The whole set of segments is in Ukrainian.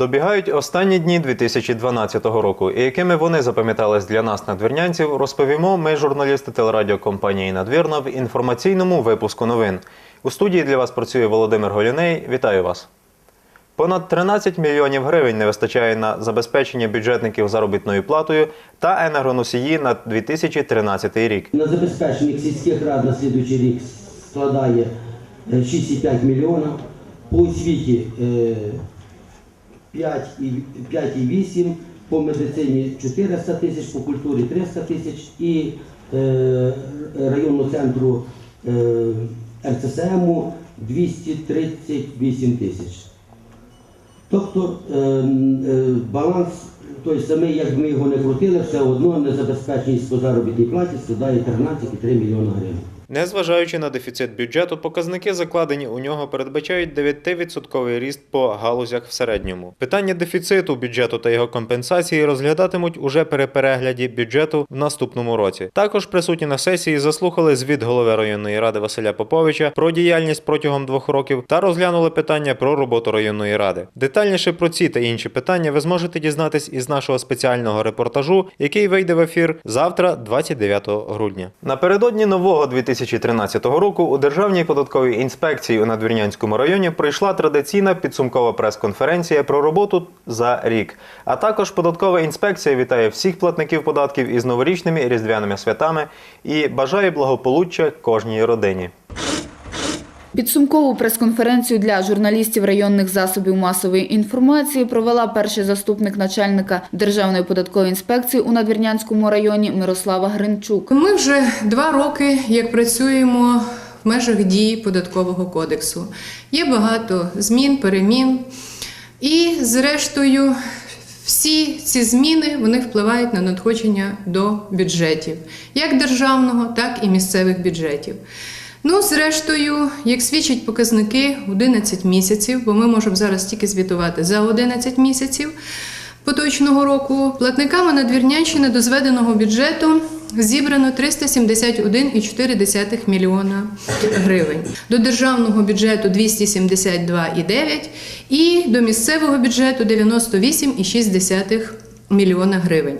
Добігають останні дні 2012 року, і якими вони запам'ятались для нас, надвірнянців, розповімо ми, журналісти телерадіокомпанії Надвірна, в інформаційному випуску новин. У студії для вас працює Володимир Голіней. Вітаю вас. Понад 13 мільйонів гривень не вистачає на забезпечення бюджетників заробітною платою та енергоносії на 2013 рік. На забезпечення сільських рад на слідуючий рік складає е, 6,5 мільйона. По освіті е, 5 і- 5,8, по медицині 400 тисяч, по культурі 300 тисяч і е, центру е, РЦСМу 238 тисяч. Тобто е, е, баланс той самий, як ми його не крутили, все одно незабезпеченість по заробітній платі складає 13,3 мільйона гривень. Незважаючи на дефіцит бюджету, показники, закладені у нього, передбачають 9% ріст по галузях в середньому. Питання дефіциту бюджету та його компенсації розглядатимуть уже при перегляді бюджету в наступному році. Також присутні на сесії заслухали звіт голови районної ради Василя Поповича про діяльність протягом двох років та розглянули питання про роботу районної ради. Детальніше про ці та інші питання ви зможете дізнатись із нашого спеціального репортажу, який вийде в ефір завтра, 29 грудня. Напередодні нового 2013 року у Державній податковій інспекції у Надвірнянському районі пройшла традиційна підсумкова прес-конференція про роботу за рік. А також податкова інспекція вітає всіх платників податків із новорічними і різдвяними святами і бажає благополуччя кожній родині. Підсумкову прес-конференцію для журналістів районних засобів масової інформації провела перший заступник начальника Державної податкової інспекції у Надвірнянському районі Мирослава Гринчук. Ми вже два роки як працюємо в межах дії податкового кодексу. Є багато змін, перемін. І, зрештою, всі ці зміни вони впливають на надходження до бюджетів, як державного, так і місцевих бюджетів. Ну, зрештою, як свідчать показники 11 місяців, бо ми можемо зараз тільки звітувати за 11 місяців поточного року, платниками Надвірнянщини до зведеного бюджету зібрано 371,4 мільйона гривень. До державного бюджету 272,9 і до місцевого бюджету 98,6 мільйона гривень.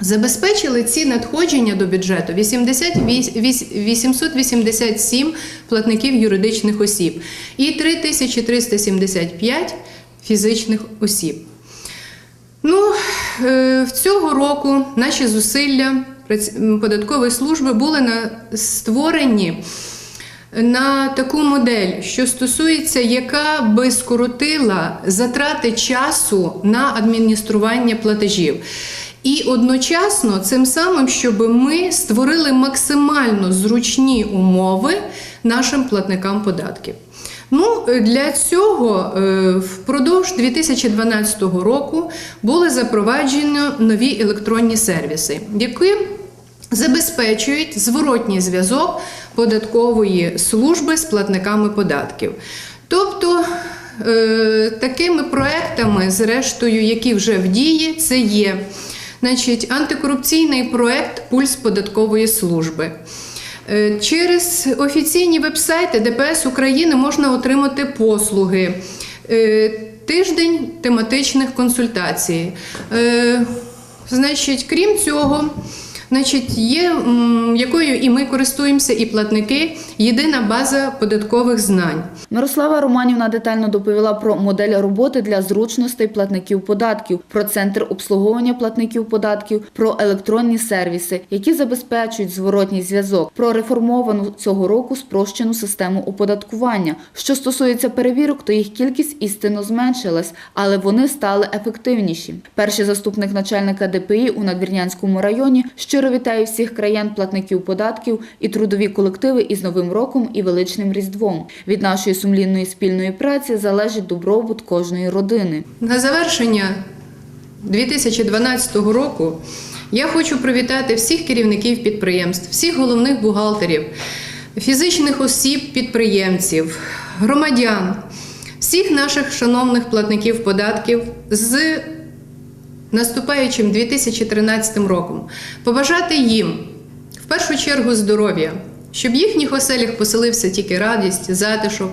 Забезпечили ці надходження до бюджету 887 платників юридичних осіб і 3375 фізичних осіб. Ну, е, в цього року наші зусилля податкової служби були створені на таку модель, що стосується, яка би скоротила затрати часу на адміністрування платежів. І одночасно цим самим, щоб ми створили максимально зручні умови нашим платникам податків. Ну, е, для цього е, впродовж 2012 року були запроваджені нові електронні сервіси, які забезпечують зворотній зв'язок податкової служби з платниками податків. Тобто е, такими проектами, зрештою, які вже в дії, це є значить, антикорупційний проект Пульс податкової служби. Е, Через офіційні вебсайти ДПС України можна отримати послуги. Е, Тиждень тематичних консультацій. Е, Значить, крім цього, значить, є якою і ми користуємося, і платники єдина база податкових знань. Мирослава Романівна детально доповіла про модель роботи для зручностей платників податків, про центр обслуговування платників податків, про електронні сервіси, які забезпечують зворотній зв'язок, про реформовану цього року спрощену систему оподаткування. Що стосується перевірок, то їх кількість істинно зменшилась, але вони стали ефективніші. Перший заступник начальника ДПІ у Надвірнянському районі щиро вітає всіх краян платників податків і трудові колективи із Новим роком і величним Різдвом. Від нашої сумлінної спільної праці залежить добробут кожної родини. На завершення 2012 року я хочу привітати всіх керівників підприємств, всіх головних бухгалтерів, фізичних осіб, підприємців, громадян, всіх наших шановних платників податків з наступаючим 2013 роком. Побажати їм в першу чергу здоров'я, щоб в їхніх оселях поселився тільки радість, затишок,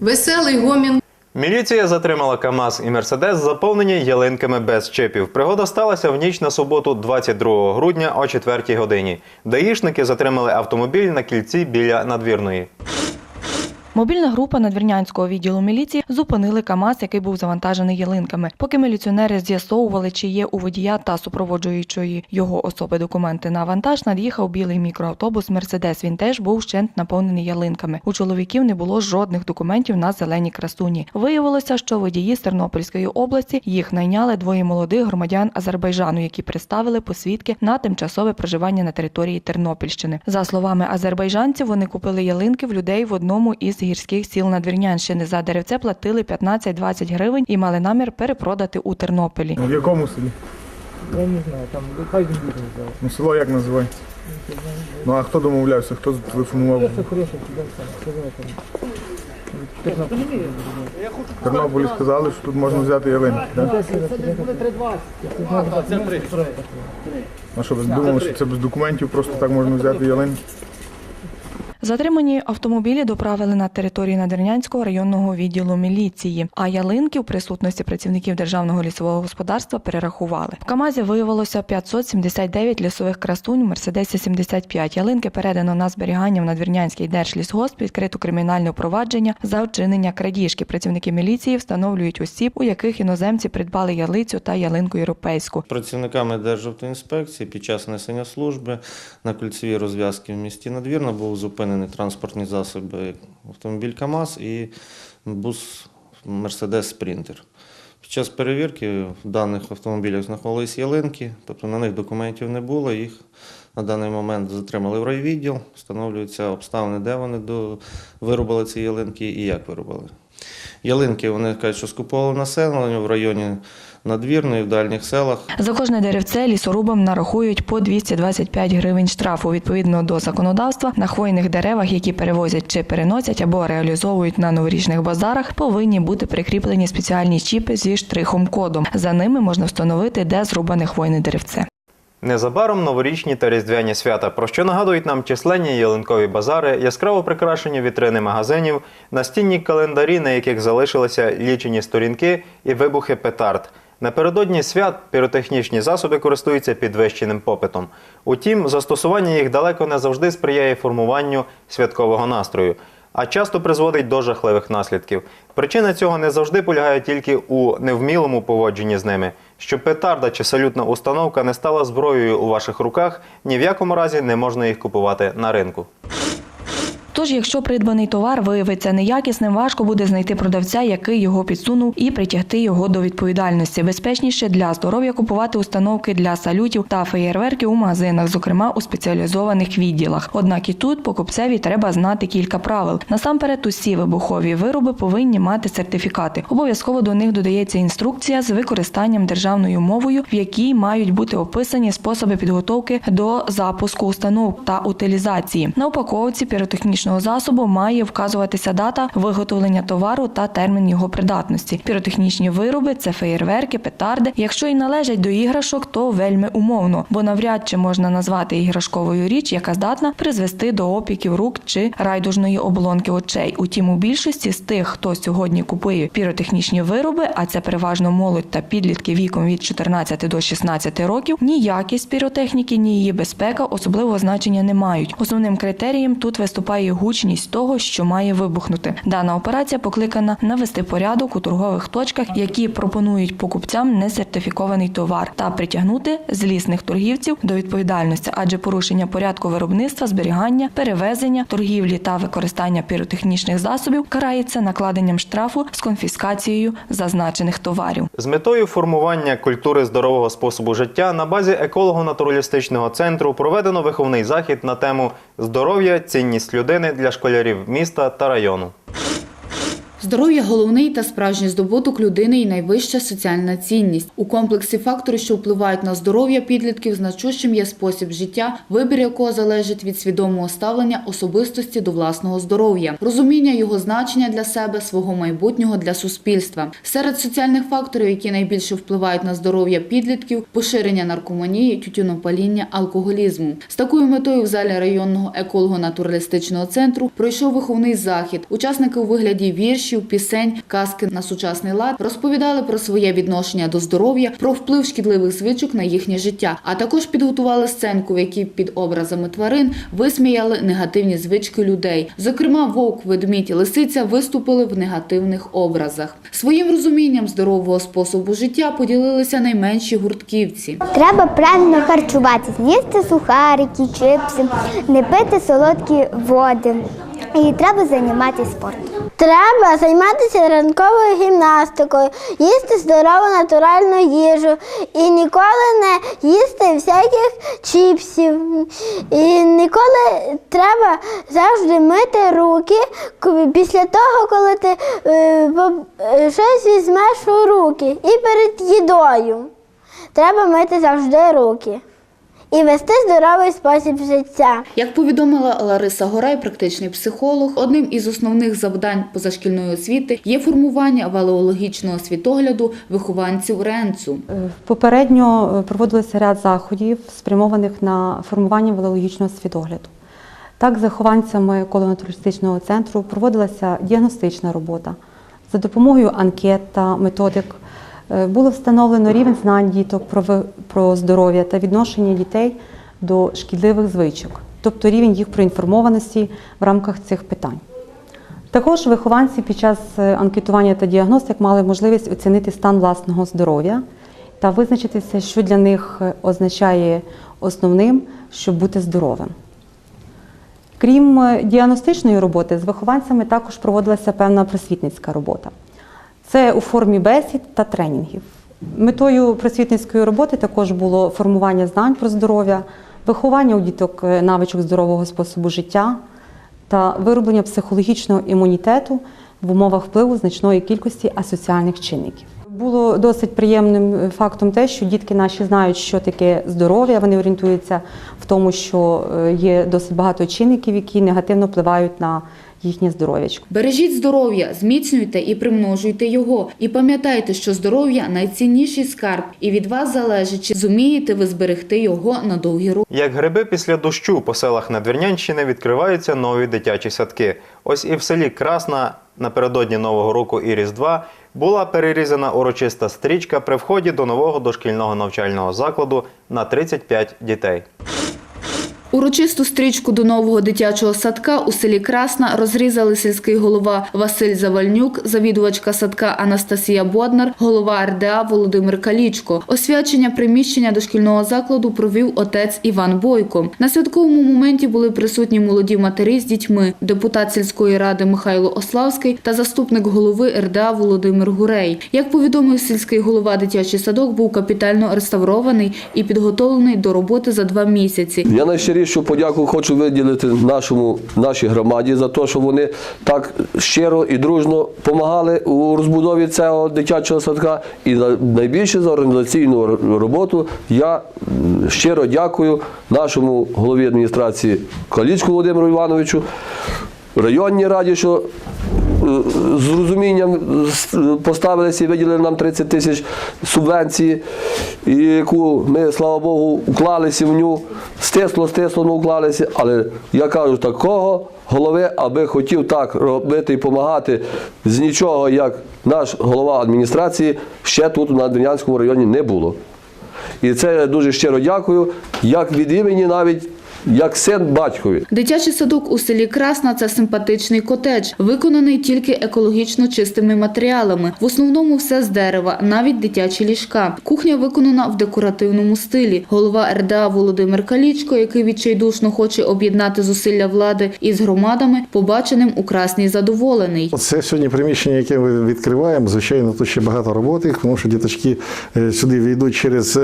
веселий гомін Міліція затримала КАМАЗ і Мерседес, заповнені ялинками без чипів. Пригода сталася в ніч на суботу, 22 грудня о 4 годині. Даїшники затримали автомобіль на кільці біля надвірної. Мобільна група надвірнянського відділу міліції зупинили КАМАЗ, який був завантажений ялинками. Поки міліціонери з'ясовували, чи є у водія та супроводжуючої його особи документи на вантаж, над'їхав білий мікроавтобус Мерседес. Він теж був вщент наповнений ялинками. У чоловіків не було жодних документів на зеленій красуні. Виявилося, що водії з Тернопільської області їх найняли двоє молодих громадян Азербайджану, які представили посвідки на тимчасове проживання на території Тернопільщини. За словами азербайджанців, вони купили ялинки в людей в одному із гірських сіл Надвірнянщини. За деревце платили 15-20 гривень і мали намір перепродати у Тернополі. В якому селі? Я не знаю, там хай він буде. Ну село як називається? Ну а хто домовлявся, хто. Тернопіль. В Тернополі сказали, що тут можна взяти ялинки. Да? А що ви думали, що це без документів просто так можна взяти ялинки? Затримані автомобілі доправили на територію Надвірнянського районного відділу міліції, а ялинки в присутності працівників державного лісового господарства перерахували. В КАМАЗі виявилося 579 лісових красунь, в Мерседесі 75. Ялинки передано на зберігання в Надвірнянський держлісгосп, відкрито кримінальне провадження за вчинення крадіжки. Працівники міліції встановлюють осіб, у яких іноземці придбали ялицю та ялинку європейську. Працівниками Державтоінспекції під час несення служби на кільцевій розв'язці в місті Надвірна був зупинений транспортні засоби автомобіль КАМАЗ і бус Мерседес Спринтер. Під час перевірки в даних автомобілях знаходились ялинки, тобто на них документів не було. Їх на даний момент затримали в райвідділ, встановлюються обставини, де вони до... вирубали ці ялинки і як вирубали. Ялинки вони кажуть, що скуповували населення в районі Надвірної, в дальніх селах. За кожне деревце лісорубам нарахують по 225 гривень штрафу. Відповідно до законодавства, на хвойних деревах, які перевозять чи переносять або реалізовують на новорічних базарах, повинні бути прикріплені спеціальні чіпи зі штрихом-кодом. За ними можна встановити, де зрубане хвойне деревце. Незабаром новорічні та різдвяні свята, про що нагадують нам численні ялинкові базари, яскраво прикрашені вітрини магазинів, настінні календарі, на яких залишилися лічені сторінки і вибухи петард. Напередодні свят піротехнічні засоби користуються підвищеним попитом. Утім, застосування їх далеко не завжди сприяє формуванню святкового настрою, а часто призводить до жахливих наслідків. Причина цього не завжди полягає тільки у невмілому поводженні з ними. Щоб петарда чи салютна установка не стала зброєю у ваших руках, ні в якому разі не можна їх купувати на ринку. Тож, якщо придбаний товар виявиться неякісним, важко буде знайти продавця, який його підсунув, і притягти його до відповідальності. Безпечніше для здоров'я купувати установки для салютів та феєрверків у магазинах, зокрема у спеціалізованих відділах. Однак і тут покупцеві треба знати кілька правил. Насамперед, усі вибухові вироби повинні мати сертифікати. Обов'язково до них додається інструкція з використанням державною мовою, в якій мають бути описані способи підготовки до запуску установок та утилізації. На упаковці піротехнічного засобу має вказуватися дата виготовлення товару та термін його придатності. Піротехнічні вироби це феєрверки, петарди. Якщо і належать до іграшок, то вельми умовно, бо навряд чи можна назвати іграшковою річ, яка здатна призвести до опіків рук чи райдужної оболонки очей. Утім, у більшості з тих, хто сьогодні купує піротехнічні вироби, а це переважно молодь та підлітки віком від 14 до 16 років, ні якість піротехніки, ні її безпека особливого значення не мають. Основним критерієм тут виступає гучність того, що має вибухнути. Дана операція покликана навести порядок у торгових точках, які пропонують покупцям несертифікований товар, та притягнути злісних торгівців до відповідальності, адже порушення порядку виробництва, зберігання, перевезення, торгівлі та використання піротехнічних засобів карається накладенням штрафу з конфіскацією зазначених товарів. З метою формування культури здорового способу життя на базі еколого-натуралістичного центру проведено виховний захід на тему здоров'я, цінність людини для школярів міста та району. Здоров'я головний та справжній здобуток людини і найвища соціальна цінність. У комплексі факторів, що впливають на здоров'я підлітків, значущим є спосіб життя, вибір якого залежить від свідомого ставлення особистості до власного здоров'я, розуміння його значення для себе, свого майбутнього для суспільства. Серед соціальних факторів, які найбільше впливають на здоров'я підлітків, поширення наркоманії, тютюнопаління, алкоголізму. З такою метою в залі районного еколого-натуралістичного центру пройшов виховний захід. Учасники у вигляді віршів, віршів, пісень, казки на сучасний лад, розповідали про своє відношення до здоров'я, про вплив шкідливих звичок на їхнє життя, а також підготували сценку, в якій під образами тварин висміяли негативні звички людей. Зокрема, вовк, ведмідь, лисиця виступили в негативних образах. Своїм розумінням здорового способу життя поділилися найменші гуртківці. Треба правильно харчуватися, їсти сухарики, чипси, не пити солодкі води. І треба займатися спортом. Треба займатися ранковою гімнастикою, їсти здорову натуральну їжу і ніколи не їсти всяких чіпсів. І ніколи треба завжди мити руки після того, коли ти е, е, щось візьмеш у руки і перед їдою. Треба мити завжди руки і вести здоровий спосіб життя. Як повідомила Лариса Горай, практичний психолог, одним із основних завдань позашкільної освіти є формування валеологічного світогляду вихованців РЕНЦу. Е, Попередньо е, проводилося ряд заходів, спрямованих на формування валеологічного світогляду. Так, з вихованцями колонатуристичного центру проводилася діагностична робота. За допомогою анкет та методик було встановлено рівень знань діток про, здоров'я та відношення дітей до шкідливих звичок, тобто рівень їх проінформованості в рамках цих питань. Також вихованці під час е, анкетування та діагностик мали можливість оцінити стан власного здоров'я та визначитися, що для них е, означає основним, щоб бути здоровим. Крім е, діагностичної роботи, з вихованцями також проводилася певна просвітницька робота. Це у формі бесід та тренінгів. Метою просвітницької роботи також було формування знань про здоров'я, виховання у діток е, навичок здорового способу життя та вироблення психологічного імунітету в умовах впливу значної кількості асоціальних чинників. Було досить приємним е, фактом те, що дітки наші знають, що таке здоров'я. Вони орієнтуються в тому, що е, є досить багато чинників, які негативно впливають на їхнє здоров'ячко. Бережіть здоров'я, зміцнюйте і примножуйте його. І пам'ятайте, що здоров'я найцінніший скарб, і від вас залежить, чи зумієте ви зберегти його на довгі роки. Як гриби після дощу по селах Надвірнянщини відкриваються нові дитячі садки. Ось і в селі Красна напередодні Нового року і Різдва була перерізана урочиста стрічка при вході до нового дошкільного навчального закладу на 35 дітей. Урочисту стрічку до нового дитячого садка у селі Красна розрізали сільський голова Василь Завальнюк, завідувачка садка Анастасія Боднар, голова РДА Володимир Калічко. Освячення приміщення дошкільного закладу провів отець Іван Бойко. На святковому моменті були присутні молоді матері з дітьми, депутат сільської ради Михайло Ославський та заступник голови РДА Володимир Гурей. Як повідомив сільський голова, дитячий садок був капітально реставрований і підготовлений до роботи за два місяці. Я найщирішу подяку хочу виділити нашому нашій громаді за те, що вони так щиро і дружно допомагали у розбудові цього дитячого садка. І на- найбільше за організаційну роботу я щиро дякую нашому голові адміністрації Калічку Володимиру Івановичу, районній раді, що з розумінням поставилися і виділили нам 30 тисяч субвенції, яку ми, слава Богу, уклалися в ню, стисло, стисло, ну уклалися. Але я кажу, такого голови, аби хотів так робити і допомагати з нічого, як наш голова адміністрації, ще тут, на Дернянському районі, не було. І це я дуже щиро дякую, як від імені навіть як син батькові. Дитячий садок у селі Красна це симпатичний котедж, виконаний тільки екологічно чистими матеріалами. В основному все з дерева, навіть дитячі ліжка. Кухня виконана в декоративному стилі. Голова РДА Володимир Калічко, який відчайдушно хоче об'єднати зусилля влади із громадами, побаченим у Красній задоволений. Це сьогодні приміщення, яке ми відкриваємо. Звичайно, тут ще багато роботи, тому що діточки е, сюди війдуть через е,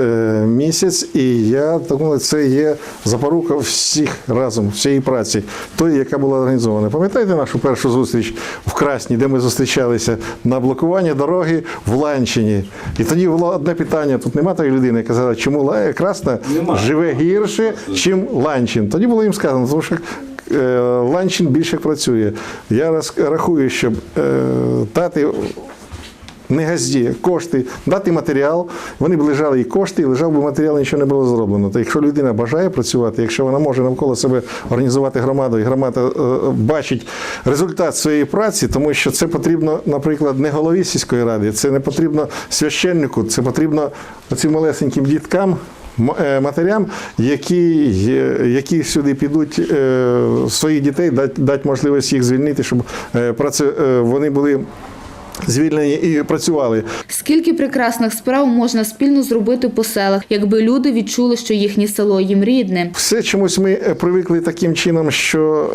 місяць, і я думаю, це є запорука всіх разом, всієї праці, тої, яка була організована. Пам'ятаєте нашу першу зустріч в Красні, де ми зустрічалися на блокування дороги в Ланчині? І тоді було одне питання: тут нема тої людини, яка казала, чому Красна живе гірше, чим Ланчин. Тоді було їм сказано, тому що е, Ланчин більше працює. Я рахую, щоб е, дати не газді, кошти, дати матеріал, вони б лежали і кошти, і лежав би матеріал, нічого не було зроблено. То якщо людина бажає працювати, якщо вона може навколо себе організувати громаду, і громада е, бачить результат своєї праці, тому що це потрібно, наприклад, не голові сільської ради, це не потрібно священнику, це потрібно цим малесеньким діткам. е, Матерям, які, е, які сюди підуть е, своїх дітей, дати дати можливість їх звільнити, щоб е, е, вони були звільнені і працювали. Скільки прекрасних справ можна спільно зробити по селах, якби люди відчули, що їхнє село їм рідне. Все чомусь ми е, привикли таким чином, що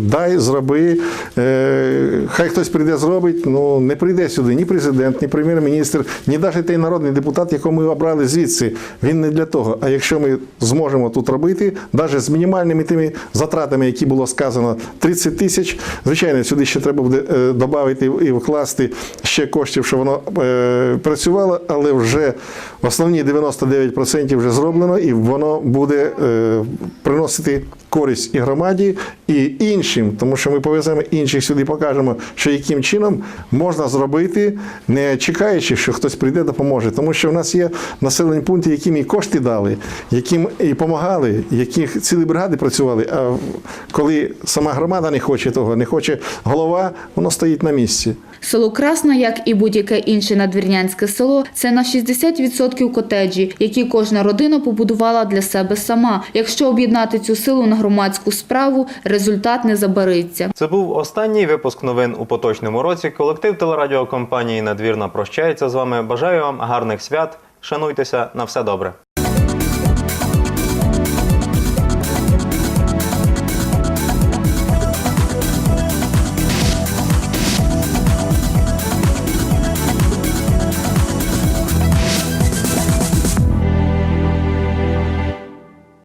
е, дай, зроби, е, хай хтось прийде, зробить. Ну не прийде сюди ні президент, ні прем'єр-міністр, ні навіть той народний депутат, якого ми обрали звідси. Він не для того. А якщо ми зможемо тут робити, навіть з мінімальними тими затратами, які було сказано, 30 тисяч, звичайно, сюди ще треба буде е, додати і вкласти ще коштів, щоб воно е, працювало, але вже основні 99% вже зроблено, і воно буде е, приносити користь і громаді, і іншим, тому що ми повеземо інших сюди, покажемо, що яким чином можна зробити, не чекаючи, що хтось прийде, допоможе. Тому що в нас є населені пункти, яким і кошти дали, яким і допомагали, яких цілі бригади працювали. А коли сама громада не хоче того, не хоче голова, воно стоїть на місці. Село Красна, як і будь-яке інше надвірнянське село, це на 60% котеджі, які кожна родина побудувала для себе сама. Якщо об'єднати цю силу на громадську справу, результат не забариться. Це був останній випуск новин у поточному році. Колектив телерадіокомпанії Надвірна прощається з вами. Бажаю вам гарних свят. Шануйтеся на все добре.